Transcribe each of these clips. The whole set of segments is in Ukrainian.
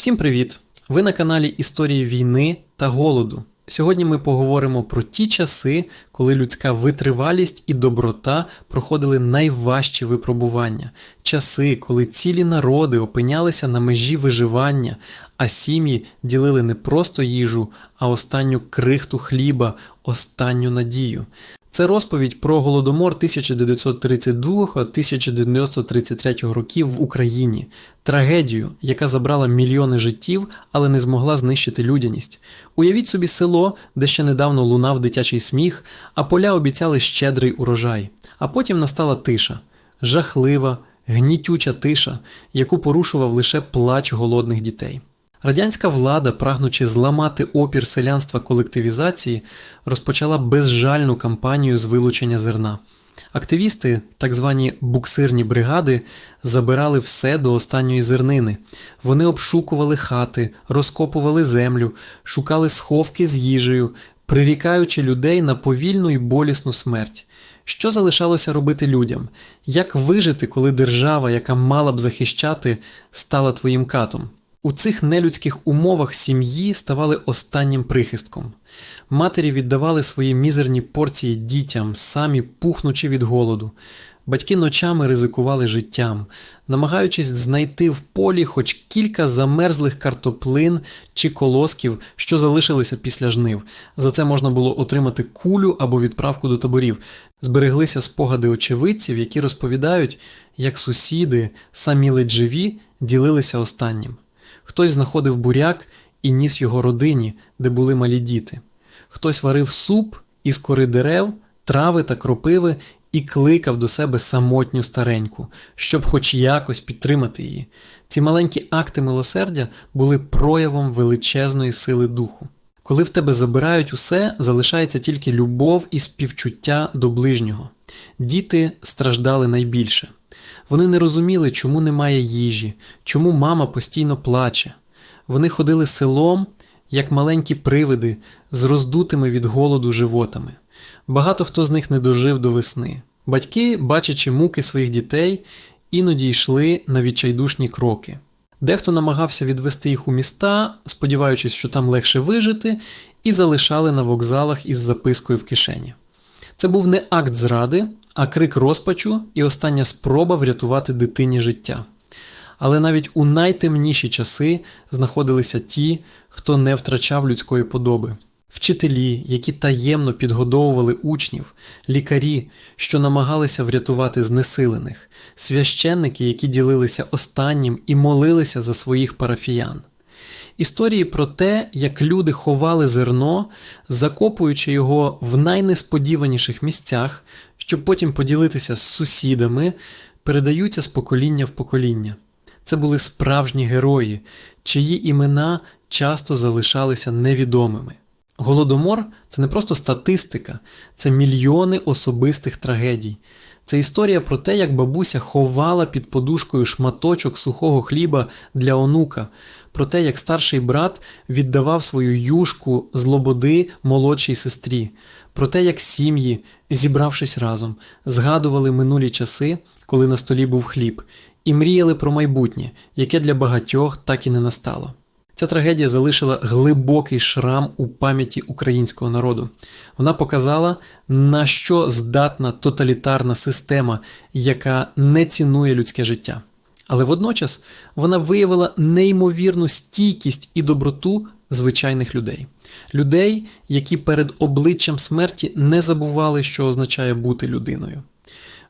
Всім привіт! Ви на каналі Історії війни та голоду. Сьогодні ми поговоримо про ті часи, коли людська витривалість і доброта проходили найважчі випробування, часи, коли цілі народи опинялися на межі виживання, а сім'ї ділили не просто їжу, а останню крихту хліба, останню надію. Це розповідь про голодомор 1932-1933 років в Україні, трагедію, яка забрала мільйони життів, але не змогла знищити людяність. Уявіть собі село, де ще недавно лунав дитячий сміх, а поля обіцяли щедрий урожай. А потім настала тиша, жахлива, гнітюча тиша, яку порушував лише плач голодних дітей. Радянська влада, прагнучи зламати опір селянства колективізації, розпочала безжальну кампанію з вилучення зерна. Активісти, так звані буксирні бригади, забирали все до останньої зернини. Вони обшукували хати, розкопували землю, шукали сховки з їжею, прирікаючи людей на повільну і болісну смерть. Що залишалося робити людям? Як вижити, коли держава, яка мала б захищати, стала твоїм катом? У цих нелюдських умовах сім'ї ставали останнім прихистком. Матері віддавали свої мізерні порції дітям, самі пухнучи від голоду. Батьки ночами ризикували життям, намагаючись знайти в полі хоч кілька замерзлих картоплин чи колосків, що залишилися після жнив. За це можна було отримати кулю або відправку до таборів. Збереглися спогади очевидців, які розповідають, як сусіди, самі ледь живі, ділилися останнім. Хтось знаходив буряк і ніс його родині, де були малі діти. Хтось варив суп із кори дерев, трави та кропиви і кликав до себе самотню стареньку, щоб хоч якось підтримати її. Ці маленькі акти милосердя були проявом величезної сили духу. Коли в тебе забирають усе, залишається тільки любов і співчуття до ближнього. Діти страждали найбільше. Вони не розуміли, чому немає їжі, чому мама постійно плаче. Вони ходили селом, як маленькі привиди, з роздутими від голоду животами. Багато хто з них не дожив до весни. Батьки, бачачи муки своїх дітей, іноді йшли на відчайдушні кроки. Дехто намагався відвести їх у міста, сподіваючись, що там легше вижити, і залишали на вокзалах із запискою в кишені. Це був не акт зради, а крик розпачу і остання спроба врятувати дитині життя. Але навіть у найтемніші часи знаходилися ті, хто не втрачав людської подоби. Вчителі, які таємно підгодовували учнів, лікарі, що намагалися врятувати знесилених, священники, які ділилися останнім і молилися за своїх парафіян. Історії про те, як люди ховали зерно, закопуючи його в найнесподіваніших місцях, щоб потім поділитися з сусідами, передаються з покоління в покоління. Це були справжні герої, чиї імена часто залишалися невідомими. Голодомор це не просто статистика, це мільйони особистих трагедій. Це історія про те, як бабуся ховала під подушкою шматочок сухого хліба для онука, про те, як старший брат віддавав свою юшку з лободи молодшій сестрі, про те, як сім'ї, зібравшись разом, згадували минулі часи, коли на столі був хліб, і мріяли про майбутнє, яке для багатьох так і не настало. Ця трагедія залишила глибокий шрам у пам'яті українського народу. Вона показала, на що здатна тоталітарна система, яка не цінує людське життя. Але водночас вона виявила неймовірну стійкість і доброту звичайних людей. Людей, які перед обличчям смерті не забували, що означає бути людиною.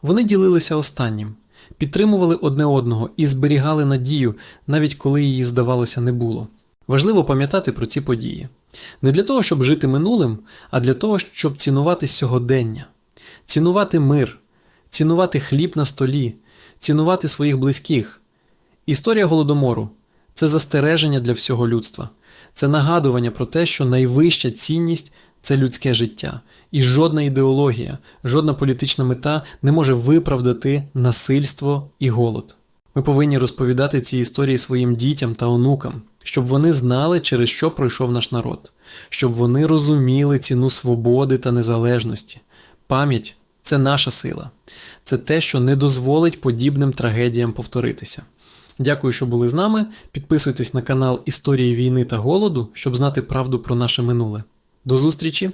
Вони ділилися останнім, підтримували одне одного і зберігали надію, навіть коли її, здавалося, не було. Важливо пам'ятати про ці події. Не для того, щоб жити минулим, а для того, щоб цінувати сьогодення, цінувати мир, цінувати хліб на столі, цінувати своїх близьких. Історія голодомору це застереження для всього людства, це нагадування про те, що найвища цінність це людське життя, і жодна ідеологія, жодна політична мета не може виправдати насильство і голод. Ми повинні розповідати ці історії своїм дітям та онукам, щоб вони знали, через що пройшов наш народ, щоб вони розуміли ціну свободи та незалежності. Пам'ять це наша сила, це те, що не дозволить подібним трагедіям повторитися. Дякую, що були з нами. Підписуйтесь на канал Історії війни та голоду, щоб знати правду про наше минуле. До зустрічі!